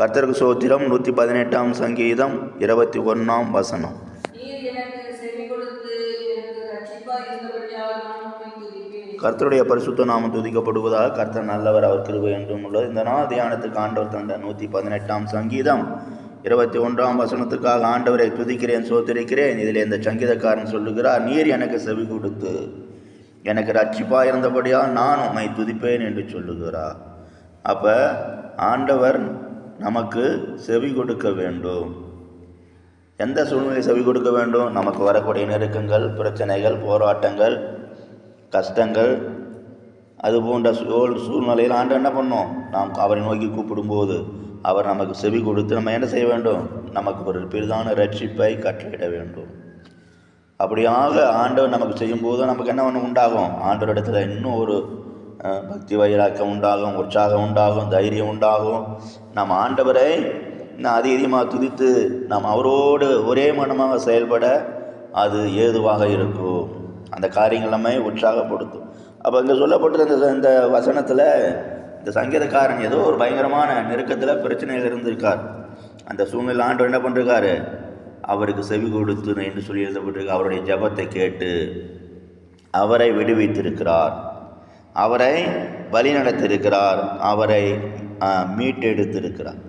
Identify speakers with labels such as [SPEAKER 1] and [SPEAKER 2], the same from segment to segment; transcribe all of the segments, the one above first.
[SPEAKER 1] கர்த்தருக்கு சோத்திரம் நூற்றி பதினெட்டாம் சங்கீதம் இருபத்தி ஒன்றாம் வசனம். கர்த்தருடைய பரிசுத்த நாமம் துதிக்கப்படுவதாக கர்த்தர் நல்லவர் அவர் கிருபை என்றும் உள்ளது. இந்த நாள் தியானத்துக்கு ஆண்டவர் தந்த நூற்றி பதினெட்டாம் சங்கீதம் இருபத்தி ஒன்றாம் வசனத்துக்காக ஆண்டவரை துதிக்கிறேன் சோத்திருக்கிறேன். இதில் இந்த சங்கீதக்காரன் சொல்லுகிறார் நீர் எனக்கு செவி கொடுத்து எனக்கு ரட்சிப்பாக இருந்தபடியால் நான் உம்மை துதிப்பேன் என்று சொல்லுகிறார். அப்போ ஆண்டவர் நமக்கு செவி கொடுக்க வேண்டும். எந்த சூழ்நிலை செவி கொடுக்க வேண்டும்? நமக்கு வரக்கூடிய நெருக்கங்கள் பிரச்சனைகள் போராட்டங்கள் கஷ்டங்கள் அது போன்ற சூழ் சூழ்நிலையில் ஆண்டு என்ன பண்ணோம்? நாம் அவரை நோக்கி கூப்பிடும்போது அவர் நமக்கு செவி கொடுத்து நம்ம என்ன செய்ய வேண்டும்? நமக்கு ஒரு பெரிதான ரட்சிப்பை கட்டளையிட வேண்டும். அப்படியாக ஆண்டவர் நமக்கு செய்யும்போது நமக்கு என்ன ஒன்று உண்டாகும்? ஆண்டவரிடத்தில் இன்னும் ஒரு பக்தி வைராக்கம் உண்டாகும் உற்சாகம் உண்டாகும் தைரியம் உண்டாகும். நாம் ஆண்டவரை இன்னும் அதிகமாக துதித்து நாம் அவரோடு ஒரே மனமாக செயல்பட அது ஏதுவாக இருக்கும். அந்த காரியங்கள் நம்மை உற்சாகப்படுத்தும். அப்போ இங்கே சொல்லப்பட்டிருந்த இந்த- இந்த வசனத்தில் இந்த சங்கீதக்காரன் ஏதோ ஒரு பயங்கரமான நெருக்கத்தில் பிரச்சனையில் இருந்திருக்கார். அந்த சூழ்நிலை ஆண்டு என்ன பண்ணிருக்காரு? அவருக்கு செவி கொடுத்து என்று சொல்லி எழுதப்பட்டிருக்கு. அவருடைய ஜெபத்தை கேட்டு அவரை விடுவித்திருக்கிறார். அவரை வழிநடத்தியிருக்கிறார் அவரை மீட்டெடுத்திருக்கிறார்.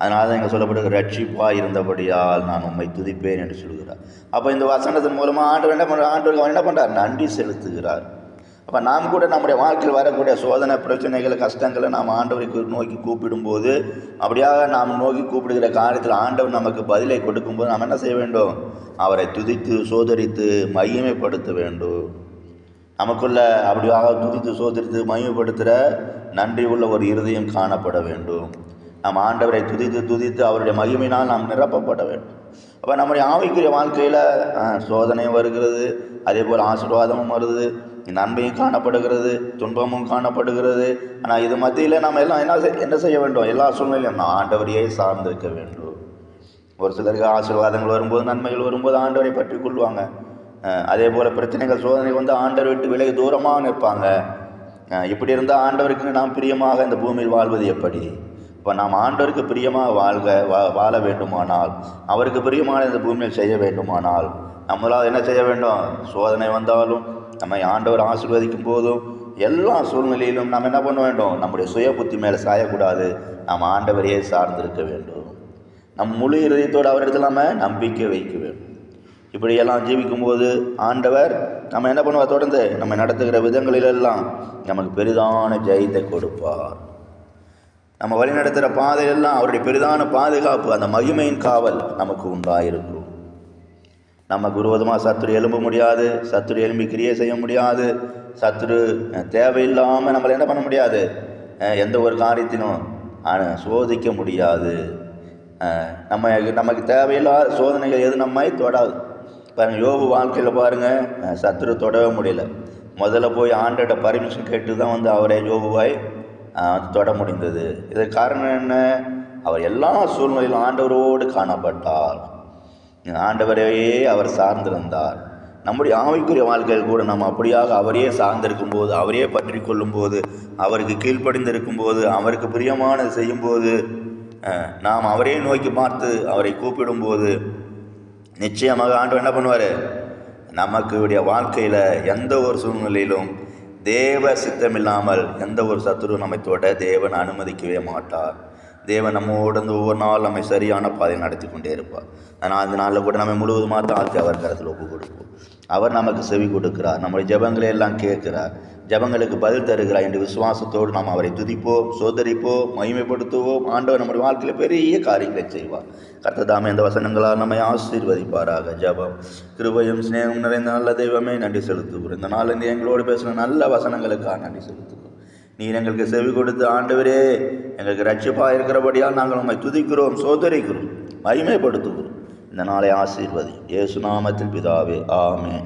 [SPEAKER 1] அதனால தான் இங்கே சொல்லப்படுகிற ரட்சிப்பாக இருந்தபடியால் நான் உண்மை துதிப்பேன் என்று சொல்கிறார். அப்போ இந்த வசனத்தின் மூலமாக ஆண்டு என்ன பண்ணுற ஆண்டவருக்கு அவர் என்ன பண்ணுறார் நன்றி செலுத்துகிறார். அப்போ நாம் கூட நம்முடைய வாழ்க்கையில் வரக்கூடிய சோதனை பிரச்சனைகள் கஷ்டங்களை நாம் ஆண்டவருக்கு நோக்கி கூப்பிடும்போது அப்படியாக நாம் நோக்கி கூப்பிடுகிற காரியத்தில் ஆண்டவர் நமக்கு பதிலை கொடுக்கும்போது நாம் என்ன செய்ய வேண்டும்? அவரை துதித்து சோதரித்து மையமைப்படுத்த வேண்டும். நமக்குள்ள அப்படியாக துதித்து சோதித்து மகிமைப்படுத்துகிற நன்றி உள்ள ஒரு இருதயம் காணப்பட வேண்டும். நம் ஆண்டவரை துதித்து துதித்து அவருடைய மகிமையினால் நாம் நிரப்பப்பட வேண்டும். அப்போ நம்முடைய ஆவிக்குரிய வாழ்க்கையில் சோதனையும் வருகிறது அதே போல் ஆசீர்வாதமும் வருது நன்மையும் காணப்படுகிறது துன்பமும் காணப்படுகிறது. ஆனால் இது மத்தியில் நாம் எல்லாம் என்ன என்ன செய்ய வேண்டும்? எல்லா சூழ்நிலையும் நாம் ஆண்டவரையே சார்ந்திருக்க வேண்டும். ஒரு சிலருக்கு ஆசீர்வாதங்கள் வரும்போது நன்மைகள் வரும்போது ஆண்டவரை பற்றி கொள்வாங்க. அதே போல் பிரச்சனைகள் சோதனை வந்து ஆண்டவர் விட்டு விலகி தூரமாக நிற்பாங்க. இப்படி இருந்தால் ஆண்டவருக்கு நாம் பிரியமாக இந்த பூமியில் வாழ்வது எப்படி? இப்போ நாம் ஆண்டவருக்கு பிரியமாக வாழ்க வா வாழ வேண்டுமானால் அவருக்கு பிரியமான இந்த பூமியில் செய்ய வேண்டுமானால் நம்மளால் என்ன செய்ய வேண்டும்? சோதனை வந்தாலும் நம்மை ஆண்டவர் ஆசீர்வதிக்கும் போதும் எல்லா சூழ்நிலையிலும் நாம் என்ன பண்ண வேண்டும்? நம்முடைய சுய புத்தி மேலே சாயக்கூடாது. நாம் ஆண்டவரையே சார்ந்திருக்க வேண்டும். நம் முழு இருதயத்தோடு அவரிடத்தில் நம்ம நம்பிக்கை வைக்க வேண்டும். இப்படியெல்லாம் ஜீவிக்கும்போது ஆண்டவர் நம்ம என்ன பண்ணுவார்? தொடர்ந்து நம்ம நடத்துகிற விதங்களிலெல்லாம் நமக்கு பெரிதான ஜெயத்தை கொடுப்பார். நம்ம வழி நடத்துகிற பாதையெல்லாம் அவருடைய பெரிதான பாதுகாப்பு அந்த மகிமையின் காவல் நமக்கு உண்டாயிருக்கும். நமக்கு விரோதமாக சத்துரு எலும்ப முடியாது சத்துரு எலும்பி கிரியை செய்ய முடியாது சத்துரு தேவையில்லாமல் நம்மளை என்ன பண்ண முடியாது? எந்த ஒரு காரியத்தினும் சோதிக்க முடியாது. நம்ம நமக்கு தேவையில்லாத சோதனைகள் எது நம்மை தொடாது? பாருங்கள் யோபு வாழ்க்கையில் பாருங்கள் சத்துரு தொடவே முடியல. முதல்ல போய் ஆண்டோட பர்மிஷன் கேட்டு தான் வந்து அவரே யோபுவாய் தொட முடிந்தது. இதுக்கு காரணம் என்ன? அவர் எல்லா சூழ்நிலையிலும் ஆண்டவரோடு காணப்பட்டார். ஆண்டவரையே அவர் சார்ந்திருந்தார். நம்முடைய ஆவிக்குரிய வாழ்க்கையில் கூட நாம் அப்படியாக அவரையே சார்ந்திருக்கும் போது அவரையே பற்றி கொள்ளும்போது அவருக்கு கீழ்ப்படிந்திருக்கும் போது அவருக்கு பிரியமானது செய்யும்போது நாம் அவரே நோக்கி பார்த்து அவரை கூப்பிடும்போது நிச்சயமாக ஆண்டு என்ன பண்ணுவார்? நமக்கு உடைய வாழ்க்கையில் எந்த ஒரு சூழ்நிலையிலும் தேவ சித்தமில்லாமல் எந்த ஒரு சத்துரு நம்மை தொட தேவன் அனுமதிக்கவே மாட்டார். தேவன் நம்ம இருந்து ஒவ்வொரு நாள் நம்மை சரியான பாதையை நடத்தி கொண்டே இருப்பார். ஆனால் அந்த நாளில் கூட நம்ம முழுவதுமாக தாழ்த்தி அவர் கருத்தில் ஒப்பு கொடுப்போம். அவர் நமக்கு செவி கொடுக்கிறார் நம்முடைய ஜெபங்களை எல்லாம் கேட்கிறார். ஜெபங்களுக்கு பதில் தருகிறார் என்று விசுவாசத்தோடு நாம் அவரை துதிப்போம் சோதரிப்போம் மகிமைப்படுத்துவோம். ஆண்டவர் நம்முடைய வாழ்க்கையில் பெரிய காரியங்களை செய்வார். கர்த்ததாமே இந்த வசனங்களால் நம்மை ஆசீர்வதிப்பாராக. ஜெபம் கிருபையும் சிநேகம் நிறைந்த நல்ல தெய்வமே நன்றி செலுத்துகிறோம். இந்த நாளில் எங்களோடு பேசுகிற நல்ல வசனங்களுக்காக நன்றி செலுத்துகிறோம். நீர் எங்களுக்கு செவி கொடுத்து ஆண்டவரே எங்களுக்கு ரட்சிப்பாக இருக்கிறபடியால் நாங்கள் உண்மை துதிக்கிறோம் சோதரிக்கிறோம் மகிமைப்படுத்துகிறோம். இந்த நாளை ஆசீர்வதி. இயேசு நாமத்தில் பிதாவே ஆமே